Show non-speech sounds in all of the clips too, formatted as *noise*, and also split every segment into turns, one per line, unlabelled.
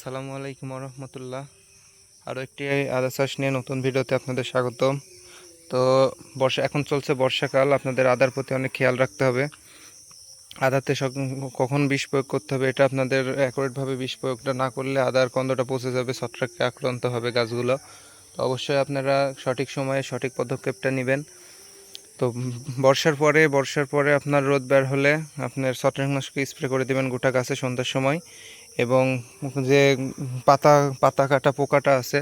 সালামু আলাইকুম রহমতুল্লাহ আরও একটি আদা চাষ নিয়ে নতুন ভিডিওতে আপনাদের স্বাগতম। তো বর্ষা, এখন চলছে বর্ষাকাল, আপনাদের আদার প্রতি অনেক খেয়াল রাখতে হবে। আদাতে কখন বিষ প্রয়োগ করতে হবে এটা আপনাদের অ্যাকুরেটভাবে বিষ প্রয়োগটা না করলে আদার কন্দটা পচে যাবে ছত্রাকে আক্রান্ত হবে গাছগুলো। তো অবশ্যই আপনারা সঠিক সময়ে সঠিক পদক্ষেপটা নেবেন। তো বর্ষার পরে বর্ষার পরে আপনার রোদ বের হলে আপনার ছত্রাকনাশক স্প্রে করে দেবেন গোটা গাছে সন্ধ্যার সময়। এবং যে পাতা পাতা কাটা পোকাটা আছে,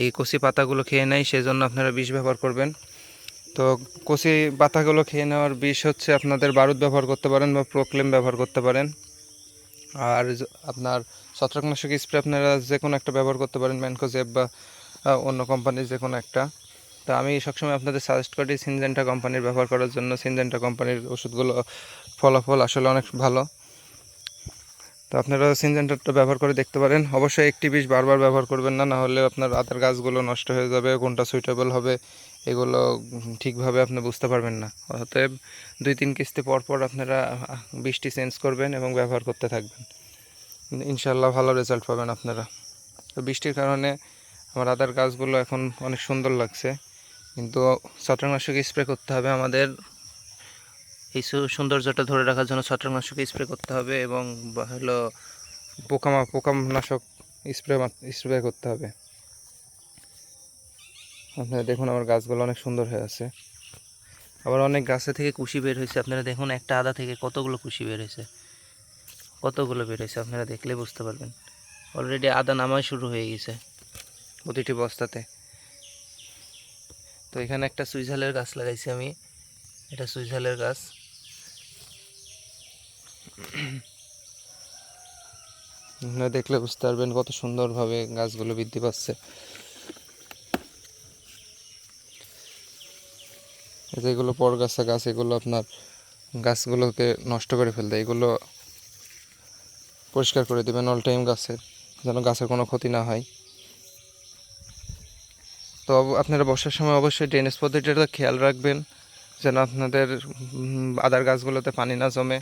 এই কচি পাতাগুলো খেয়ে নেয়, সেজন্য আপনারা বিষ ব্যবহার করবেন। তো কচি পাতাগুলো খেয়ে নেওয়ার বিষ হচ্ছে আপনাদের বারুদ ব্যবহার করতে পারেন বা প্রোক্লেম ব্যবহার করতে পারেন। আর আপনার ছত্রাকনাশক স্প্রে আপনারা যে কোনো একটা ব্যবহার করতে পারেন, ম্যানকোজেব বা অন্য কোম্পানির যে কোনো একটা। তো আমি সবসময় আপনাদের সাজেস্ট করি সিনজেন্টা কোম্পানির ব্যবহার করার জন্য। সিনজেন্টা কোম্পানির ওষুধগুলো, ফলাফল আসলে অনেক ভালো। তো আপনারা সিনজেন্টারটা ব্যবহার করে দেখতে পারেন। অবশ্যই একটি বিষ বারবার ব্যবহার করবেন না, নাহলে আপনার আদার গাছগুলো নষ্ট হয়ে যাবে, কোনটা সুইটেবল হবে, এগুলো ঠিকভাবে আপনি বুঝতে পারবেন না। অতএব দুই তিন কিস্তি পর পর আপনারা বৃষ্টি চেঞ্জ করবেন এবং ব্যবহার করতে থাকবেন। ইনশাল্লাহ ভালো রেজাল্ট পাবেন আপনারা। তো বৃষ্টির কারণে আমার আদার গাছগুলো এখন অনেক সুন্দর লাগছে। কিন্তু ছত্রাকনাশক স্প্রে করতে হবে আমাদের? এই সৌন্দর্যটা ধরে রাখার জন্য ছত্রাকনাশক স্প্রে করতে হবে এবং হলো পোকামা পোকানাশক স্প্রে স্প্রে করতে হবে। আপনারা দেখুন আমার গাছগুলো অনেক সুন্দর হয়ে আছে। আবার অনেক গাছে থেকে কুশি বের হয়েছে। আপনারা দেখুন একটা আদা থেকে কতগুলো কুশি বের হয়েছে। কতগুলো বের হয়েছে আপনারা দেখলে বুঝতে পারবেন। অলরেডি আদা নামাই শুরু হয়ে গেছে প্রতিটি বস্তাতে। তো এখানে একটা সুইঝালের গাছ লাগাইছি আমি। এটা সুইঝালের গাছ। *clears throat* দেখলে বুঝতে পারবেন কত সুন্দরভাবে গাছগুলো বৃদ্ধি পাচ্ছে। এই যে এগুলো পরগাছা গাছ এগুলো আপনার গাছগুলোকে নষ্ট করে ফেলতে, এগুলো পরিষ্কার করে দেবেন অল টাইম গাছের যেন গাছের কোনো ক্ষতি না হয়। তো আপনারা বর্ষার সময় অবশ্যই ড্রেনেজ পদ্ধতিটা খেয়াল রাখবেন, যেন আপনাদের আদার গাছগুলোতে পানি না জমে।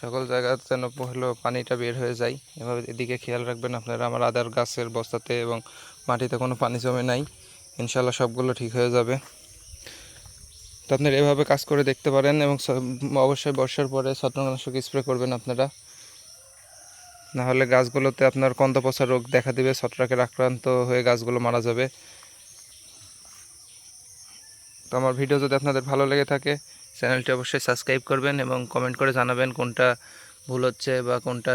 সকল জায়গায় যেন হলো পানিটা বের হয়ে যায়। এভাবে এদিকে খেয়াল রাখবেন আপনারা, আমার আদার গাছের বস্তাতে এবং মাটিতে কোনো পানি জমে নাই। ইনশাল্লাহ সবগুলো ঠিক হয়ে যাবে। তো আপনারা এভাবে কাজ করে দেখতে পারেন এবং অবশ্যই বর্ষার পরে ছত্রাকনাশক স্প্রে করবেন আপনারা। না হলে গাছগুলোতে আপনার কন্দ পচা রোগ দেখা দিবে, ছত্রাকের আক্রান্ত হয়ে গাছগুলো মারা যাবে। তো আমার ভিডিও যদি আপনাদের ভালো লেগে থাকে চ্যানেলটি অবশ্যই সাবস্ক্রাইব করবেন এবং কমেন্ট করে জানাবেন কোনটা ভুল হচ্ছে বা কোনটা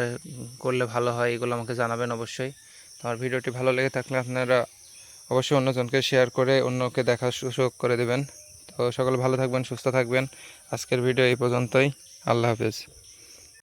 করলে ভালো হয়, এগুলো আমাকে জানাবেন অবশ্যই। আমার ভিডিওটি ভালো লেগে থাকলে আপনারা অবশ্যই অন্যজনকে শেয়ার করে অন্যকে দেখা সুযোগ করে দেবেন। তো সকলে ভালো থাকবেন, সুস্থ থাকবেন। আজকের ভিডিও এই পর্যন্তই। আল্লাহ হাফেজ।